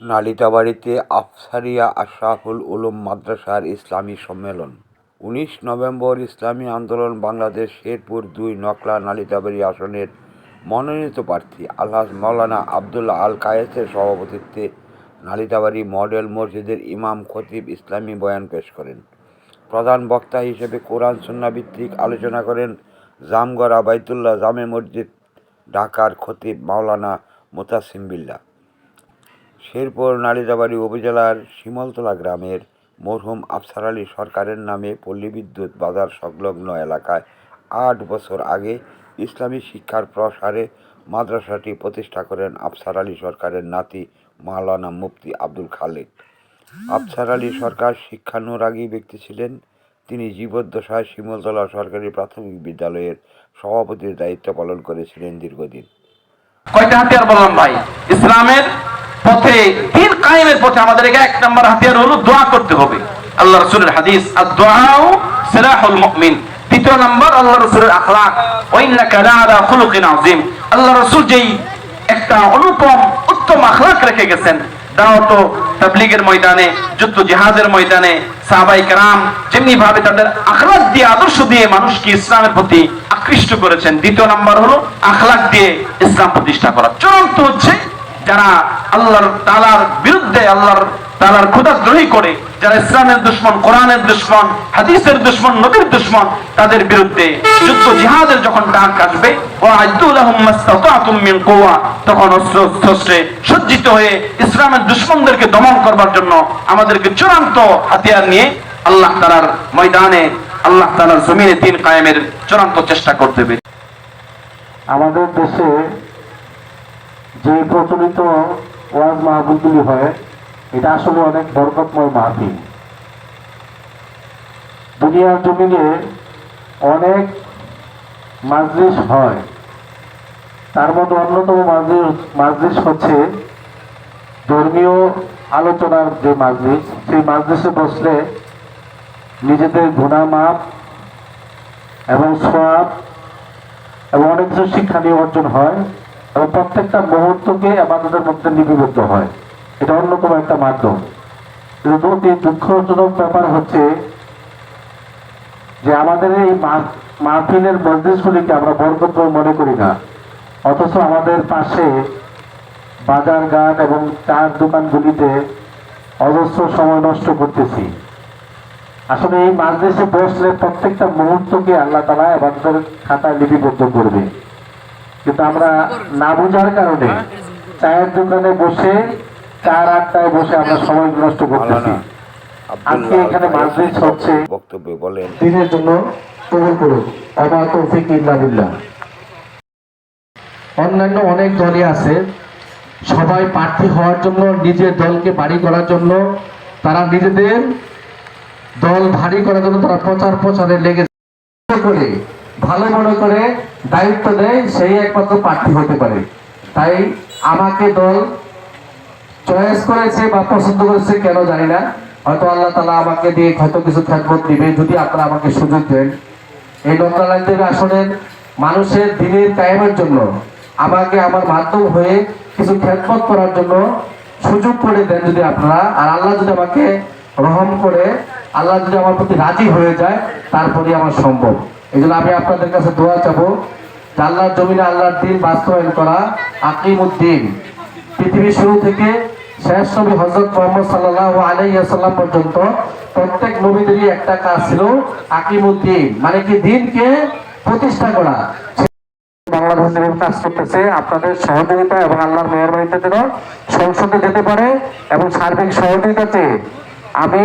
নালিতাবাড়ীতে আফসারিয়া আশরাফুল উলুম মাদ্রাসার ইসলামী সম্মেলন। উনিশ নভেম্বর ইসলামী আন্দোলন বাংলাদেশ শেরপুর দুই নকলা নালিতাবাড়ি আসনের মনোনীত প্রার্থী আলহাজ মাওলানা আবদুল্লাহ আল কায়েসের সভাপতিত্বে নালিতাবাড়ি মডেল মসজিদের ইমাম খতিব ইসলামী বয়ান পেশ করেন। প্রধান বক্তা হিসেবে কোরআন সুন্না ভিত্তিক আলোচনা করেন জামগড়া বাইতুল্লাহ জামে মসজিদ ঢাকার খতিব মাওলানা মোতাসিম বিল্লাহ। শেরপুর নালিতাবাড়ী উপজেলার শিমলতলা গ্রামের মরহুম আফসার আলী সরকারের নামে পল্লী বিদ্যুৎ বাজার সংলগ্ন এলাকায় আট বছর আগে ইসলামী শিক্ষার প্রসারে মাদ্রাসাটি প্রতিষ্ঠা করেন আফসার আলী সরকারের নাতি মাওলানা মুফতি আব্দুল খালেক। আফসার আলী সরকার শিক্ষানুরাগী ব্যক্তি ছিলেন। তিনি জীবদ্দশায় শিমলতলা সরকারি প্রাথমিক বিদ্যালয়ের সভাপতির দায়িত্ব পালন করেছিলেন দীর্ঘদিন। কয়টা হাতিয়ার বললাম ভাই? ইসলামের পথে, দিন কায়েমের পথে আমাদেরকে এক নম্বর হাতিয়ার হলো দোয়া করতে হবে। আল্লাহ রসুলের হাদিস আর দোয়াও সেরাহুল মকমিন তৃতীয় নম্বর, আল্লাহ রসুলের আখলাক খুলুকিন আল্লাহ রসুল যেই একটা অনুপম, উত্তম আখলাক রেখে গেছেন তাবলিগের ময়দানে যুদ্ধ জিহাদের ময়দানে সাহাবাই কারাম যেমনি ভাবে তাদের আখলাক দিয়ে আদর্শ দিয়ে মানুষকে ইসলামের প্রতি আকৃষ্ট করেছেন। দ্বিতীয় নাম্বার হলো, আখলাক দিয়ে ইসলাম প্রতিষ্ঠা করা। চূড়ান্ত হচ্ছে যারা আল্লাহর তালার বিরুদ্ধে আল্লাহর তালার ক্ষুদাদ্রোহী করে, যারা ইসলামের দুশ্মন, কোরআনের দুশ্মন, হাদিসের দুশ্মন, নবীর দুশ্মন, তাদের বিরুদ্ধে যুদ্ধ জিহাদের যখন ডাক আসবে ও মিন কুওয়া, তখন অস্ত্র শস্ত্রে সজ্জিত হয়ে ইসলামের দুশ্মনদেরকে দমন করবার জন্য আমাদেরকে চূড়ান্ত হাতিয়ার নিয়ে আল্লাহ তাআলার ময়দানে, আল্লাহ তাআলার জমিনে দিন কায়েমের চূড়ান্ত চেষ্টা করতে হবে। আমাদের দেশে যে প্রচলিত ওয়াজ মাহফিলগুলি হয়, এটা আসলে অনেক বরকতময় মাহফিল। দুনিয়ার জমিনে অনেক মাজলিস হয়। তার মধ্যে অন্যতম মাজলিস মাজলিস হচ্ছে ধর্মীয় আলোচনার যে মাজলিস, সেই মাজলিসে বসলে নিজেদের গুণা মাপ এবং সব এবং অনেক কিছু শিক্ষা নিয়ে অর্জন হয়। এবং প্রত্যেকটা মুহূর্তকে আমাদের মধ্যে লিপিবদ্ধ হয়। এটা অন্যতম একটা মাধ্যম। কিন্তু দুঃখজনক ব্যাপার হচ্ছে যে আমাদের এই মাহফিলের মসজিদগুলিকে আমরা বরকত মনে করি না। অথচ আমাদের পাশে বাজার ঘাট এবং চার দোকানগুলিতে অজস্র সময় নষ্ট করতেছি। আসলে এই মাজলিসে বসলে প্রত্যেকটা মুহূর্তকে আল্লাহ তালা আমাদের খাতায় লিপিবদ্ধ করবে। কিন্তু আমরা না বোঝার কারণে চায়ের দোকানে বসে চার আটটায় বসে আমরা সময় নষ্ট করতেছি। আজকে এখানে হচ্ছে বক্তব্যে বলেন। দিনের জন্য কবুল করুন। অবা তৌফিক ইল্লা অন্যান্য অনেক দলই আছে সবাই প্রার্থী হওয়ার জন্য নিজের দলকে বাড়ি করার জন্য তারা নিজেদের দল ভারী করার জন্য তারা প্রচার প্রচারে লেগে করে ভালো মনে করে দায়িত্ব দেয়, সেই একমাত্র প্রার্থী হতে পারে। তাই আমাকে দল চয়েস করেছে বা পছন্দ করেছে কেন জানি না। হয়তো আল্লাহ তালা আমাকে দিয়ে হয়তো কিছু খেদমত দিবে যদি আপনারা আমাকে সুযোগ দেন। এই নকলালাইদের আসনের মানুষের দিনের কায়েমের জন্য, আমাকে আমার মাধ্যম হয়ে কিছু খেদমত করার জন্য সুযোগ করে দেন যদি আপনারা। আর আল্লাহ যদি আমাকে রহম করে আল্লাহ যদি আমার প্রতি রাজি হয়ে যায় তারপরে আমার সম্ভব। এই জন্য আমি আপনাদের কাছে দোয়া চাবো আল্লাহর জমিনে আল্লাহর দিন বাস্তবায়ন করা আকিমুদ্দিন। পৃথিবীর শুরু থেকে শেষ নবী হজরত মোহাম্মদ সাল্লাহ আলাইসাল্লাম পর্যন্ত প্রত্যেক নবীদেরই একটা কাজ ছিল আকিমুদ্দিন মানে কি দিনকে প্রতিষ্ঠা করা। কাজ করতেছে, আপনাদের সহযোগিতা এবং আল্লাহর সংসদে যেতে পারে এবং সার্বিক সহযোগিতাতে আমি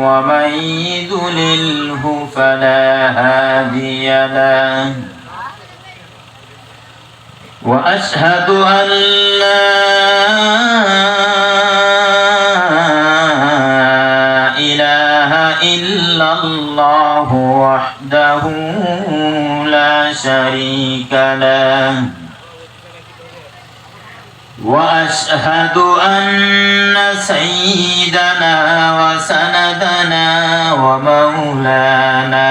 ومن يذلله فلا هادي له. وأشهد أن لا إله إلا الله وحده لا شريك له. وأشهد أن سيدنا وسندنا ومولانا